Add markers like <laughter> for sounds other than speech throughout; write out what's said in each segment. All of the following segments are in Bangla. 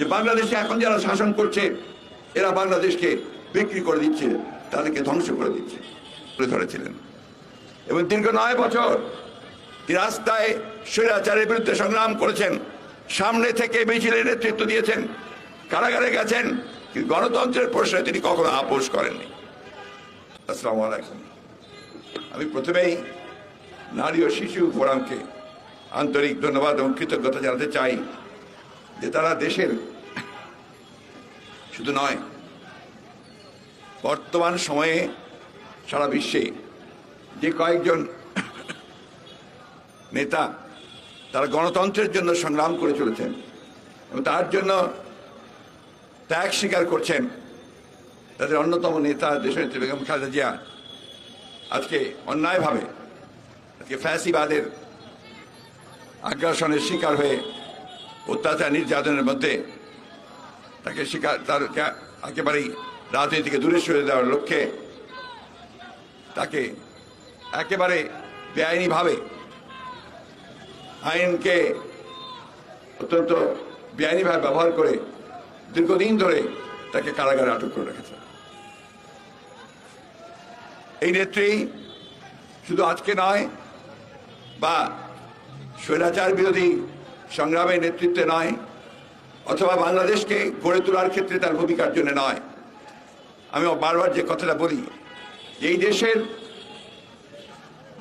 যে বাংলাদেশে এখন যারা শাসন করছে, এরা বাংলাদেশকে বিক্রি করে দিচ্ছে, তাদেরকে ধ্বংস করে দিচ্ছে, তুলে ধরেছিলেন। এবং দীর্ঘ নয় বছর রাস্তায় স্বৈরাচারের বিরুদ্ধে সংগ্রাম করেছেন, সামনে থেকে মিছিলের নেতৃত্ব দিয়েছেন, কারাগারে গেছেন গণতন্ত্রের প্রশ্নে তিনি কখনো আপোষ করেননি। আসসালামু আলাইকুম। আমি প্রথমেই নারী ও শিশু ফোরামকে আন্তরিক ধন্যবাদ এবং কৃতজ্ঞতা জানাতে চাই যে তারা দেশের শুধু নয়, বর্তমান সময়ে সারা বিশ্বে যে কয়েকজন <coughs> নেতা তারা গণতন্ত্রের জন্য সংগ্রাম করে চলেছেন এবং তার জন্য ত্যাগ স্বীকার করছেন তাদের অন্যতম নেতা দেশনেত্রী বেগম খালেদা জিয়া। আজকে অন্যায়ভাবে আজকে ফ্যাসিবাদের আগ্রাসনের শিকার হয়ে অত্যাচার নির্যাতনের মধ্যে তাকে শিকার, তার একেবারেই রাজনীতি থেকে দূরে সরে দেওয়ার লক্ষ্যে তাকে একেবারে বেআইনিভাবে আইনকে অত্যন্ত বেআইনিভাবে ব্যবহার করে দীর্ঘদিন ধরে তাকে কারাগারে আটক করে রেখেছে। এই নেত্রী শুধু আজকে নয়, বা স্বৈরাচার বিরোধী সংগ্রামের নেতৃত্বে নয় অথবা বাংলাদেশকে গড়ে তোলার ক্ষেত্রে তার ভূমিকার জন্য নয়। আমি বারবার যে কথাটা বলি, এই দেশের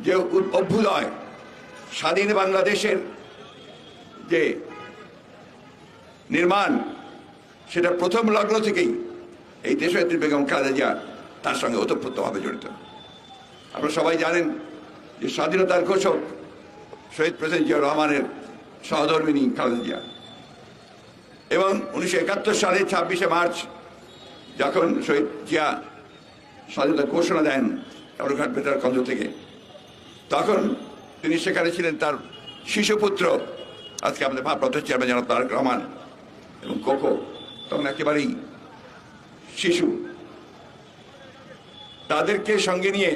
যে অভ্যুদয়, স্বাধীন বাংলাদেশের যে নির্মাণ, সেটা প্রথম লগ্ন থেকেই এই দেশনেত্রী বেগম খালেদা তার সঙ্গে ওতপ্রোতভাবে জড়িত। আপনারা সবাই জানেন যে স্বাধীনতার ঘোষক শহীদ প্রেসিডেন্ট জিয়া রহমানের সহধর্মিনী খালেদা জিয়া। এবং উনিশশো একাত্তর সালে ছাব্বিশে মার্চ, যখন শহীদ জিয়া স্বাধীনতা ঘোষণা দেন কারুঘাট বেতার কেন্দ্র থেকে, তখন তিনি সেখানে ছিলেন তার শিশুপুত্র, আজকে আমাদের ভারপ্রাপ্ত চেয়ারম্যান জনাব তারেক রহমান এবং কোকো তখন একেবারেই শিশু। তাদেরকে সঙ্গে নিয়ে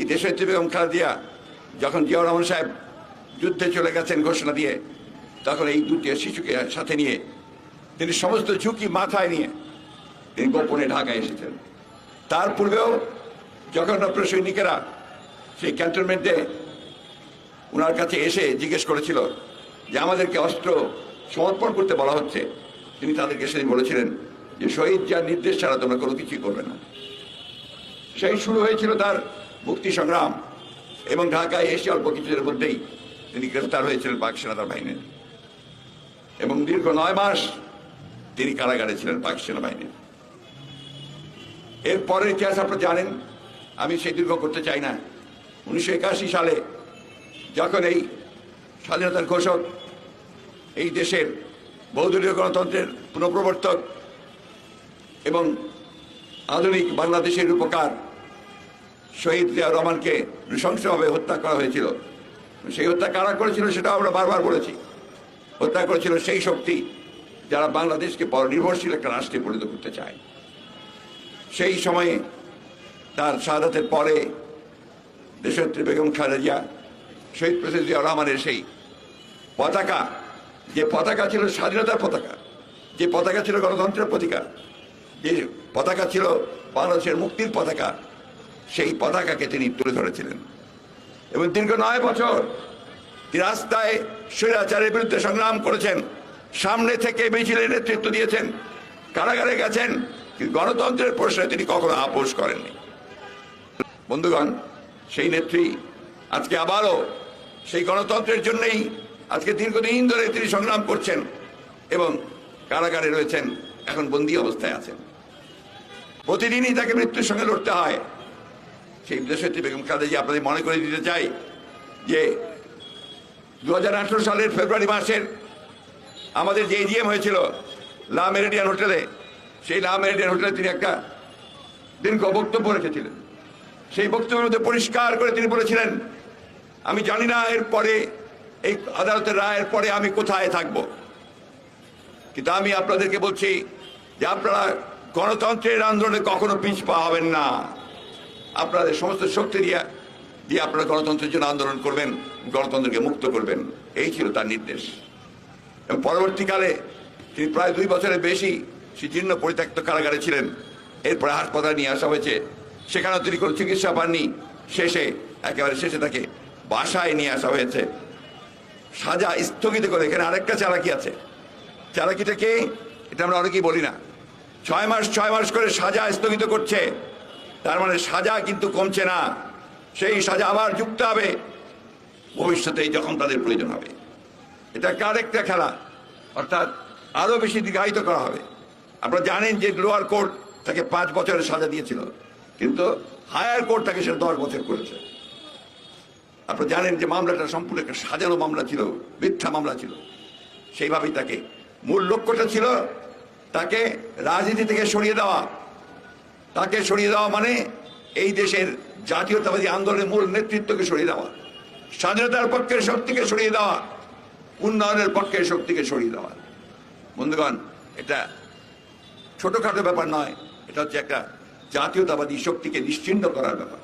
এই দেশের বেগম খালেদিয়া যখন জিয়াউর রহমান সাহেব যুদ্ধে চলে গেছেন ঘোষণা দিয়ে, তখন এই দুটি শিশুকে সাথে নিয়ে তিনি সমস্ত ঝুঁকি মাথায় নিয়ে তিনি গোপনে ঢাকায় এসেছেন। তার পূর্বেও আপনার সৈনিকেরা সেই ক্যান্টনমেন্টে ওনার কাছে এসে জিজ্ঞেস করেছিল যে আমাদেরকে অস্ত্র সমর্পণ করতে বলা হচ্ছে, তিনি তাদেরকে সেদিন বলেছিলেন যে শহীদ যার নির্দেশ ছাড়া তোমরা কোনো কিছুই করবে না। সেই শুরু হয়েছিল তার মুক্তি সংগ্রাম এবং ঢাকায় এসে অল্প কিছুদের মধ্যেই তিনি গ্রেফতার হয়েছিলেন পাক সেনাদার বাহিনীর। এবং দীর্ঘ নয় মাস তিনি কারাগারে ছিলেন পাক সেনাবাহিনীর এর পরের ইতিহাস আপনারা জানেন, আমি সেই দীর্ঘ করতে চাই না। উনিশশো একাশি সালে যখন এই স্বাধীনতার ঘোষক, এই দেশের বহুদলীয় গণতন্ত্রের পুনঃপ্রবর্তক এবং আধুনিক বাংলাদেশের উপকার শহীদ জিয়া রহমানকে নৃশংসভাবে হত্যা করা হয়েছিল। সেই হত্যা কারা করেছিল সেটা আমরা বারবার বলেছি। হত্যা করেছিল সেই শক্তি যারা বাংলাদেশকে পরনির্ভরশীল একটা রাষ্ট্রে পরিণত করতে চায়। সেই সময়ে তার শাহাদাতের পরে দেশত্রী বেগম খালেদা জিয়া শহীদ প্রেসিডেন্ট জিয়া রহমানের সেই পতাকা, যে পতাকা ছিল স্বাধীনতার পতাকা, যে পতাকা ছিল গণতন্ত্রের পতাকা যে পতাকা ছিল বাংলাদেশের মুক্তির পতাকা, সেই পতাকাকে তিনি তুলে ধরেছিলেন। এবং দীর্ঘ নয় বছর রাস্তায় স্বৈরাচারের বিরুদ্ধে সংগ্রাম করেছেন। সামনে থেকে মিছিলের নেতৃত্ব দিয়েছেন, কারাগারে গেছেন গণতন্ত্রের প্রশ্নে তিনি কখনো আপোষ করেননি। বন্ধুগণ, সেই নেত্রী আজকে আবারও সেই গণতন্ত্রের জন্যই আজকে দীর্ঘদিন ধরে তিনি সংগ্রাম করছেন এবং কারাগারে রয়েছেন, এখন বন্দি অবস্থায় আছেন। প্রতিদিনই তাকে মৃত্যুর সঙ্গে লড়তে হয়। সেই দেশত্রী বেগম খালেদা আপনাদের মনে করে দিতে চাই যে দু হাজার আঠেরো সালের ফেব্রুয়ারি মাসের আমাদের যে এজিএম হয়েছিল, লা মেরিডিয়ান হোটেলে, সেই লা মেরিডিয়ান হোটেলে তিনি একটা দীর্ঘ বক্তব্য রেখেছিলেন। সেই বক্তব্যের মধ্যে পরিষ্কার করে তিনি বলেছিলেন, আমি জানি না এর পরে, এই আদালতের রায়ের পরে আমি কোথায় থাকব। কিন্তু আমি আপনাদেরকে বলছি যে আপনারা গণতন্ত্রের আন্দোলনে কখনো পিছপা হবেন না। আপনাদের সমস্ত শক্তি দিয়ে দিয়ে আপনারা গণতন্ত্রের জন্য আন্দোলন করবেন, গণতন্ত্রকে মুক্ত করবেন। এই ছিল তার নির্দেশ। পরবর্তীকালে তিনি প্রায় দুই বছরের বেশি জীর্ণ পরিত্যক্ত কারাগারে ছিলেন। এরপরে হাসপাতালে নিয়ে আসা হয়েছে। সেখানেও তিনি কোনো চিকিৎসা পাননি। শেষে, একেবারে শেষে তাকে বাসায় নিয়ে আসা হয়েছে। সাজা স্থগিত করে এখানে আরেকটা চালাকি আছে। চালাকিটা কে? এটা আমরা অনেকেই বলি না। ছয় মাস ছয় মাস করে সাজা স্থগিত করছে। তার মানে সাজা কিন্তু কমছে না। সেই সাজা আবার যুক্ত হবে। ভবিষ্যতে যখন তাদের প্রয়োজন হবে। এটা একটা খেলা। অর্থাৎ আরও বেশি দীর্ঘায়িত করা হবে। আপনারা জানেন যে লোয়ার কোর্ট তাকে পাঁচ বছরের সাজা দিয়েছিল। কিন্তু হায়ার কোর্ট তাকে সেটা দশ বছর করেছে। আপনারা জানেন যে মামলাটা সম্পূর্ণ একটা সাজানো মামলা ছিল, মিথ্যা মামলা ছিল। সেইভাবেই তাকে মূল লক্ষ্যটা ছিল তাকে রাজনীতি থেকে সরিয়ে দেওয়া। তাকে সরিয়ে দেওয়া মানে এই দেশের জাতীয়তাবাদী আন্দোলনের মূল নেতৃত্বকে সরিয়ে দেওয়া। স্বাধীনতার পক্ষের শক্তিকে সরিয়ে দেওয়া। উন্নয়নের পক্ষে শক্তিকে সরিয়ে দেওয়া। বন্ধুগণ, এটা ছোটখাটো ব্যাপার নয়। এটা হচ্ছে একটা জাতীয়তাবাদী শক্তিকে নিশ্চিন্ন করার ব্যাপার।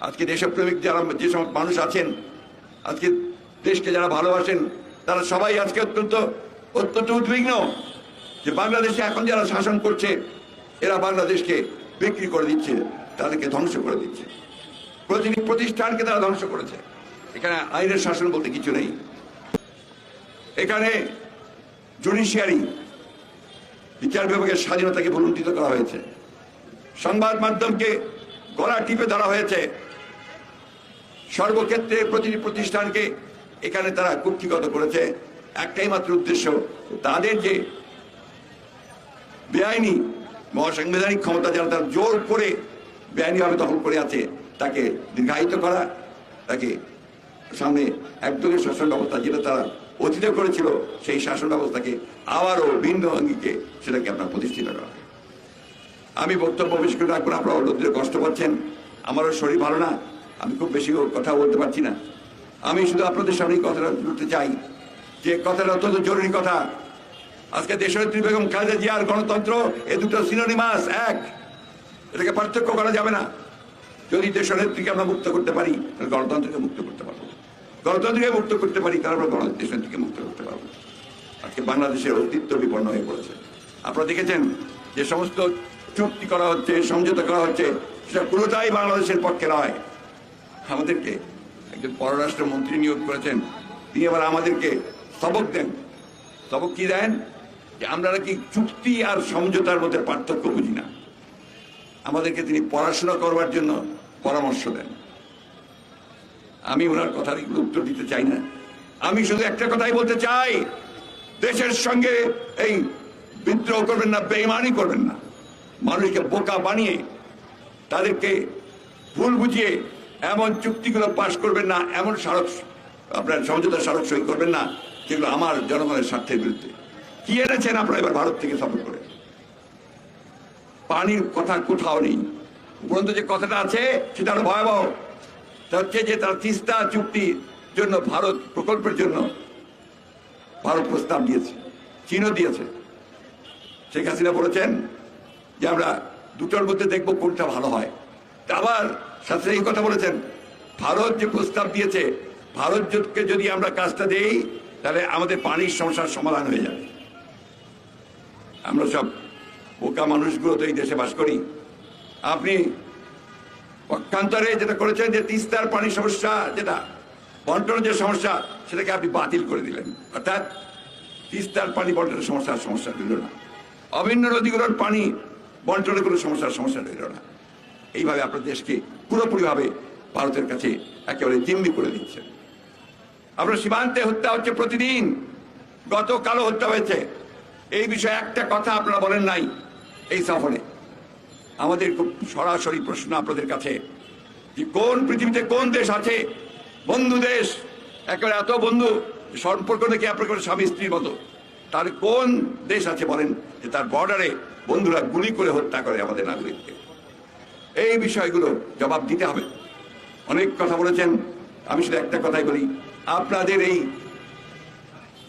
আজকে দেশপ্রেমিক যারা, যে সমস্ত মানুষ আছেন, আজকে দেশকে যারা ভালোবাসেন, তারা সবাই আজকে অত্যন্ত অত্যন্ত উদ্বিগ্ন যে বাংলাদেশে এখন যারা শাসন করছে, এরা বাংলাদেশকে বিক্রি করে দিচ্ছে, তাদেরকে ধ্বংস করে দিচ্ছে। প্রতিটি প্রতিষ্ঠানকে তারা ধ্বংস করেছে। এখানে আইনের শাসন বলতে কিছু নেই। এখানে জুডিশিয়ারি বিচার বিভাগের স্বাধীনতাকে ভুলুণ্ঠিত করা হয়েছে। সংবাদ মাধ্যমকে গলা টিপে ধরা হয়েছে। সর্বক্ষেত্রে প্রতিটি প্রতিষ্ঠানকে এখানে তারা কুক্ষিগত করেছে। একটাই মাত্র উদ্দেশ্য, তাদের যে বেআইনি মহাসাংবিধানিক ক্ষমতা যারা তার জোর করে বেআইনিভাবে দখল করে আছে, তাকে দীর্ঘায়িত করা, তাকে সামনে একদমই শাসন ব্যবস্থা যেটা তারা অতীতে করেছিল, সেই শাসন ব্যবস্থাকে আবারও ভিন্ন অঙ্গিকে সেটাকে আপনার প্রতিষ্ঠিত করা আমি বক্তব্য বেশি করে রাখব আপনারা রোদ্রে কষ্ট পাচ্ছেন। আমারও শরীর ভালো না, আমি খুব বেশি কথা বলতে পারছি না। আমি শুধু আপনাদের সামনে কথাটা বলতে চাই যে কথাটা অত্যন্ত জরুরি কথা। আজকে দেশনেত্রী বেগম খালেদা জিয়ার গণতন্ত্র, এ দুটো সিনোনিমাস এক। এটাকে পার্থক্য করা যাবে না। যদি দেশনেত্রীকে আমরা মুক্ত করতে পারি, তাহলে গণতন্ত্রকে মুক্ত করতে পারব। গণতন্ত্রকে মুক্ত করতে পারি, তাহলে আমরা গণ- দেশনেত্রীকে মুক্ত করতে পারব। আজকে বাংলাদেশের অস্তিত্ব বিপন্ন হয়ে পড়েছে। আপনারা দেখেছেন যে সমস্ত চুক্তি করা হচ্ছে, সমঝোতা করা হচ্ছে, সেটা পুরোটাই বাংলাদেশের পক্ষে নয়। আমাদেরকে একজন পররাষ্ট্র মন্ত্রী নিয়োগ করেছেন, তিনি আবার আমাদেরকে সবক দেন। সবক কি দেন? যে আমরা নাকি চুক্তি আর সমঝোতার মধ্যে পার্থক্য বুঝি না। আমাদেরকে তিনি পড়াশোনা করবার জন্য পরামর্শ দেন। আমি ওনার কথার উত্তর দিতে চাই না। আমি শুধু একটা কথাই বলতে চাই, দেশের সঙ্গে এই বিদ্রোহ করবেন না, বেইমানি করবেন না। মানুষকে বোকা বানিয়ে তাদেরকে ভুল বুঝিয়ে এমন চুক্তিগুলো পাশ করবেন না, এমন স্মারক, আপনার সমঝোতার স্মারক সই করবেন না, যেগুলো আমার জনগণের স্বার্থের বিরুদ্ধে। কি এনেছেন আপনারা এবার ভারত থেকে সফর করে? পানির কথা কোথাও নেই। উপরন্ত যে কথাটা আছে, সেটা আরও ভয়াবহ। তা হচ্ছে যে তারা তিস্তা চুক্তির জন্য ভারত, প্রকল্পের জন্য ভারত প্রস্তাব দিয়েছে, চীনও দিয়েছে। শেখ হাসিনা বলেছেন যে আমরা দুটোর মধ্যে দেখব কোনটা ভালো হয়। আবার সাথে এই কথা বলেছেন, ভারত যে প্রস্তাব দিয়েছে ভারতকে যদি আমরা কাজটা দেই, তাহলে আমাদের পানির সমস্যার সমাধান হয়ে যাবে। আমরা সব বোকা মানুষগুলো তো এই দেশে বাস করি। আপনি পক্ষান্তরে যেটা করেছেন যে তিস্তার পানি সমস্যা যেটা, বন্টনের যে সমস্যা, সেটাকে আপনি বাতিল করে দিলেন। অর্থাৎ তিস্তার পানি বন্টনের সমস্যার সমস্যা রইল না। অভিন্ন নদীগুলোর পানি বন্টনের কোনো সমস্যার সমস্যা রইল না। এইভাবে আপনার দেশকে পুরোপুরিভাবে ভারতের কাছে একেবারে জিম্মি করে দিচ্ছে। আপনার সীমান্তে হত্যা হচ্ছে প্রতিদিন। গতকালও হত্যা হয়েছে। এই বিষয়ে একটা কথা আপনারা বলেন নাই এই সফরে। আমাদের খুব সরাসরি প্রশ্ন আপনাদের কাছে যে কোন পৃথিবীতে কোন দেশ আছে? বন্ধু দেশ। একেবারে এত বন্ধু, সম্পর্ক নাকি আপনার স্বামী স্ত্রীর মতো। তার কোন দেশ আছে বলেন যে তার বর্ডারে বন্ধুরা গুলি করে হত্যা করে আমাদের নাগরিককে? এই বিষয়গুলো জবাব দিতে হবে। অনেক কথা বলেছেন। আমি শুধু একটা কথাই বলি, আপনাদের এই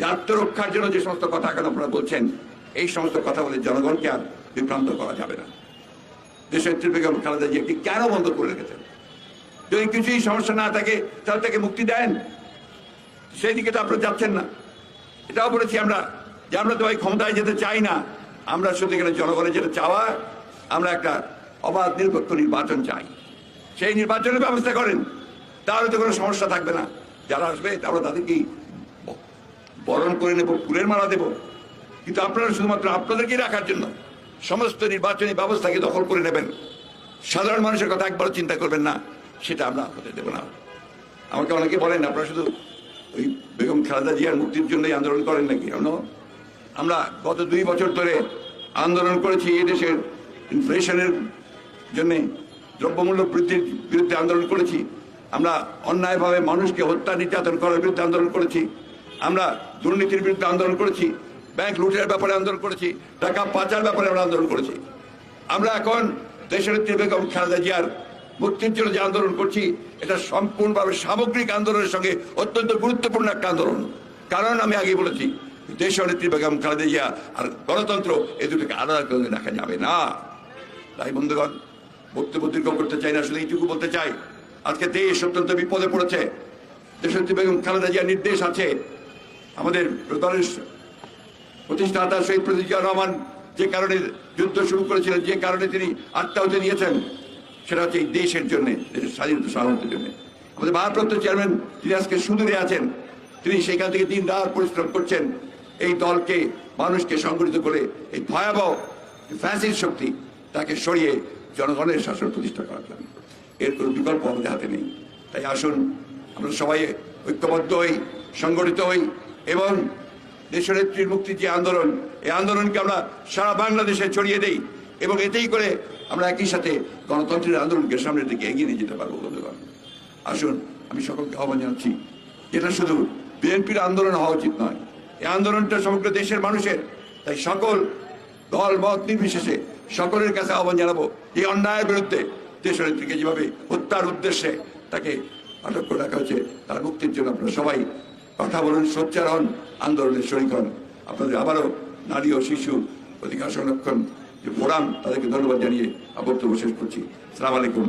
আত্মরক্ষার জন্য যে সমস্ত কথা এখন আপনারা বলছেন, এই সমস্ত কথা বলে জনগণকে আর বিভ্রান্ত করা যাবে না। দেশের বেগম খালেদা জিয়াকে কেন বন্ধ করে রেখেছেন? যদি কিছুই সমস্যা না থাকে, তাহলে তাকে মুক্তি দেন। সেই দিকে তো আপনারা যাচ্ছেন না। এটাও বলেছি আমরা যে আমরা তো ভাই ক্ষমতায় যেতে চাই না। আমরা শুধু এখানে জনগণের যেটা চাওয়া, আমরা একটা অবাধ নিরপেক্ষ নির্বাচন চাই। সেই নির্বাচনের ব্যবস্থা করেন। তাহলে তো কোনো সমস্যা থাকবে না। যারা আসবে আমরা তাদেরকেই বরণ করে নেব, ফুলের মালা দেব। কিন্তু আপনারা শুধুমাত্র আপনাদেরকেই রাখার জন্য সমস্ত নির্বাচনী ব্যবস্থাকে দখল করে নেবেন। সাধারণ মানুষের কথা একবার চিন্তা করবেন না, সেটা আমরা হতে দেব না। আমাকে অনেকে বলেন, আপনারা শুধু ওই বেগম খালেদা জিয়ার মুক্তির জন্যই আন্দোলন করেন নাকি? আমরা গত দুই বছর ধরে আন্দোলন করেছি এই দেশের ইনফ্লেশনের জন্য, দ্রব্যমূল্য বৃদ্ধির বিরুদ্ধে আন্দোলন করেছি। আমরা অন্যায়ভাবে মানুষকে হত্যা, নির্যাতন করার বিরুদ্ধে আন্দোলন করেছি। আমরা দুর্নীতির বিরুদ্ধে আন্দোলন করেছি। ব্যাংক লুটের ব্যাপারে আন্দোলন করেছি, টাকা পাচার ব্যাপারে আমরা আন্দোলন করেছি। আমরা এখন দেশের বেগম খালেদা জিয়ার মুক্তির জন্য যে আন্দোলন করছি, এটা সম্পূর্ণভাবে সামগ্রিক আন্দোলনের সঙ্গে অত্যন্ত গুরুত্বপূর্ণ একটা আন্দোলন। কারণ আমি আগে বলেছি দেশ নেত্রী বেগম খালেদা জিয়া আর গণতন্ত্র এই দুটোকে আলাদা করে রাখা যাবে না। তাই বন্ধুগণ, বক্তব্য দীর্ঘ করতে চাই না, আসলে এইটুকু বলতে চাই, আজকে দেশ অত্যন্ত বিপদে পড়েছে। দেশনেত্রী বেগম খালেদা জিয়ার নির্দেশ আছে। আমাদের দলের প্রতিষ্ঠাতা শহীদ প্রতিজিয়া রহমান যে কারণে যুদ্ধ শুরু করেছিলেন, যে কারণে তিনি আত্মাহতি নিয়েছেন, সেটা হচ্ছে এই দেশের জন্য দেশের স্বাধীনতা সাধারণতের জন্য। আমাদের ভারপ্রাপ্ত চেয়ারম্যান, তিনি আজকে সুদূরে আছেন। তিনি সেখান থেকে দিন রাত পরিশ্রম করছেন। এই দলকে, মানুষকে সংগঠিত করে এই ভয়াবহ ফ্যাসির শক্তি তাকে সরিয়ে জনগণের শাসন প্রতিষ্ঠা করার জন্য। এর কোনো বিকল্প আমাদের হাতে নেই। তাই আসুন, আমরা সবাই ঐক্যবদ্ধ হই, সংগঠিত হই এবং দেশনেত্রীর মুক্তির যে আন্দোলন, এই আন্দোলনকে আমরা সারা বাংলাদেশে ছড়িয়ে দেই এবং এতেই করে আমরা একই সাথে গণতন্ত্রের আন্দোলনকে সামনের দিকে এগিয়ে নিয়ে যেতে পারব, বন্ধুগণ। আসুন, আমি সকলকে আহ্বান জানাচ্ছি, এটা শুধু বিএনপির আন্দোলন হওয়া উচিত নয়। এই আন্দোলনটা সমগ্র দেশের মানুষের, তাই সকল দল, মত নির্বিশেষে সকলের কাছে আহ্বান জানাব, এই অন্যায়ের বিরুদ্ধে দেশনেত্রীকে যেভাবে হত্যার উদ্দেশ্যে তাকে আটক করে রাখা হয়েছে, তার মুক্তির জন্য আপনারা সবাই কথা বলুন, সোচ্চার হন, আন্দোলনের শরিক হন। আপনাদের আবারও নারী ও শিশু অধিকার সংরক্ষণ যে ফোরাম, তাদেরকে ধন্যবাদ জানিয়ে বক্তব্য শেষ করছি। সালাম আলাইকুম।